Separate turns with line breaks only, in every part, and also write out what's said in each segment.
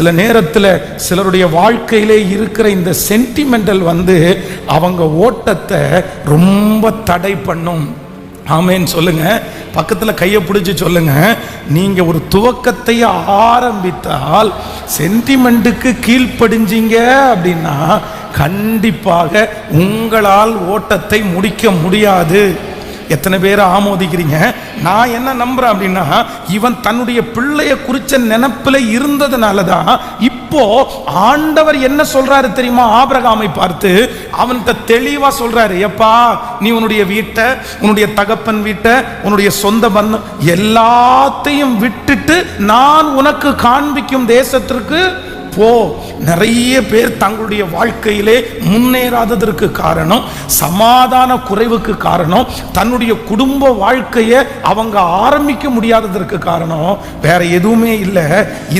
சில நேரத்தில் சிலருடைய வாழ்க்கையிலே இருக்கிற இந்த சென்டிமெண்டல் வந்து அவங்க ஓட்டத்தை ரொம்ப தடை பண்ணும். ஆமேன்னு சொல்லுங்க. பக்கத்தில் கையை பிடிச்சி சொல்லுங்க. நீங்க ஒரு துவக்கத்தை ஆரம்பித்தால் சென்டிமெண்ட்டுக்கு கீழ்ப்படிஞ்சிங்க அப்படின்னா கண்டிப்பாக உங்களால் ஓட்டத்தை முடிக்க முடியாது. எத்தனை பேர் ஆமோதிக்கிறீங்க? நான் என்ன நம்புறேன் அப்படின்னா இவன் தன்னுடைய பிள்ளைய குறிச்ச நினப்பில் இருந்ததுனால தான் இப்போ ஆண்டவர் என்ன சொல்றாரு தெரியுமா? ஆபரகாமை பார்த்து அவன்கிட்ட தெளிவா சொல்றாரு எப்பா நீ உன்னுடைய வீட்டை உன்னுடைய தகப்பன் வீட்டை உன்னுடைய சொந்த பந்தம் எல்லாத்தையும் விட்டுட்டு நான் உனக்கு காண்பிக்கும் தேசத்திற்கு போ நிறைய பேர் தங்களுடைய வாழ்க்கையிலே முன்னேறாததற்கு காரணம் சமாதான குறைவுக்கு காரணம் தன்னுடைய குடும்ப வாழ்க்கையை அவங்க ஆரம்பிக்க முடியாததற்கு காரணம். வேற எதுவுமே இல்லை.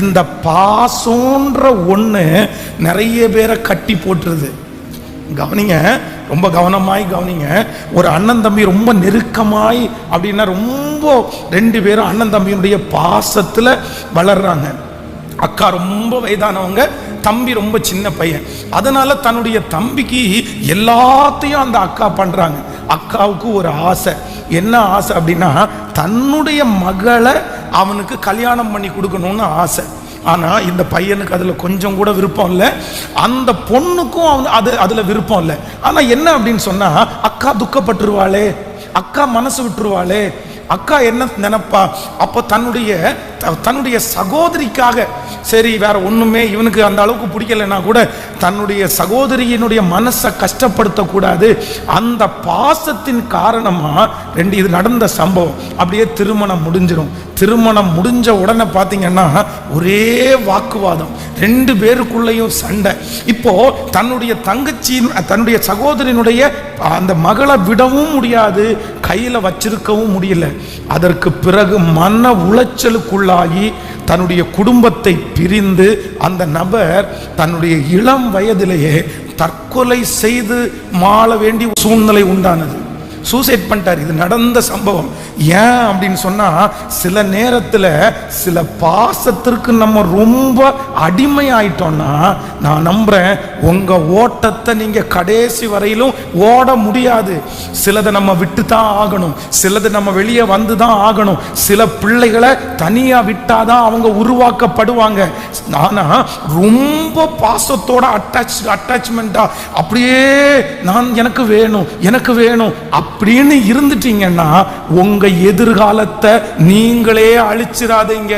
இந்த பாசோன்ற ஒன்று நிறைய பேரை கட்டி போட்டுருது. கவனிங்க ரொம்ப கவனமாய் கவனிங்க. ஒரு அண்ணன் தம்பி ரொம்ப நெருக்கமாய் அப்படின்னா ரொம்ப ரெண்டு பேரும் அண்ணன் தம்பியினுடைய பாசத்தில் வளர்றாங்க. அக்கா ரொம்ப வயதானவங்க தம்பி ரொம்ப சின்ன பையன். அதனால தன்னுடைய தம்பிக்கு எல்லாத்தையும் அந்த அக்கா பண்றாங்க. அக்காவுக்கு ஒரு ஆசை. என்ன ஆசை அப்படின்னா தன்னுடைய மகளை அவனுக்கு கல்யாணம் பண்ணி கொடுக்கணும்னு ஆசை. ஆனா இந்த பையனுக்கு அதுல கொஞ்சம் கூட விருப்பம் இல்லை. அந்த பொண்ணுக்கும் அவன் அது அதுல விருப்பம் இல்லை. ஆனா என்ன அப்படின்னு சொன்னா அக்கா துக்கப்பட்டுருவாளே. அக்கா மனசு விட்டுருவாளே. அக்கா என்ன நினைப்பா? அப்போ தன்னுடைய த- தன்னுடைய சகோதரிக்காக சரி வேற ஒண்ணுமே இவனுக்கு அந்த அளவுக்கு பிடிக்கலைன்னா கூட தன்னுடைய சகோதரியினுடைய மனசை கஷ்டப்படுத்தக்கூடாது. அந்த பாசத்தின் காரணமா ரெண்டு இது நடந்த சம்பவம். அப்படியே திருமணம் முடிஞ்சிடும் திருமணம் முடிஞ்ச உடனே பார்த்தீங்கன்னா ஒரே வாக்குவாதம். ரெண்டு பேருக்குள்ளேயும் சண்டை. இப்போ தன்னுடைய தங்கச்சியின் தன்னுடைய சகோதரியினுடைய அந்த மகளை விடவும் முடியாது கையில் வச்சிருக்கவும் முடியல. அதற்கு பிறகு மன உளைச்சலுக்குள்ளாகி தன்னுடைய குடும்பத்தை பிரிந்து அந்த நபர் தன்னுடைய இளம் வயதிலேயே தற்கொலை செய்து மாள வேண்டிய சூழ்நிலை உண்டானது. சூசைட் பண்ணிட்டார். இது நடந்த சம்பவம். ஏன் அப்படின்னு சொன்னால் சில நேரத்தில் சில பாசத்திற்கு நம்ம ரொம்ப அடிமை ஆயிட்டோம்னா நான் நம்புகிறேன் உங்கள் ஓட்டத்தை நீங்கள் கடைசி வரையிலும் ஓட முடியாது. சிலதை நம்ம விட்டு தான் ஆகணும். சிலது நம்ம வெளியே வந்து தான் ஆகணும். சில பிள்ளைகளை தனியாக விட்டாதான் அவங்க உருவாக்கப்படுவாங்க. நானா ரொம்ப பாசத்தோட அட்டாச் அட்டாச்மெண்டா அப்படியே நான் எனக்கு வேணும் எனக்கு வேணும் அப்படின்னு இருந்துட்டீங்கன்னா உங்க எதிர்காலத்தை நீங்களே அழிச்சிடாதீங்க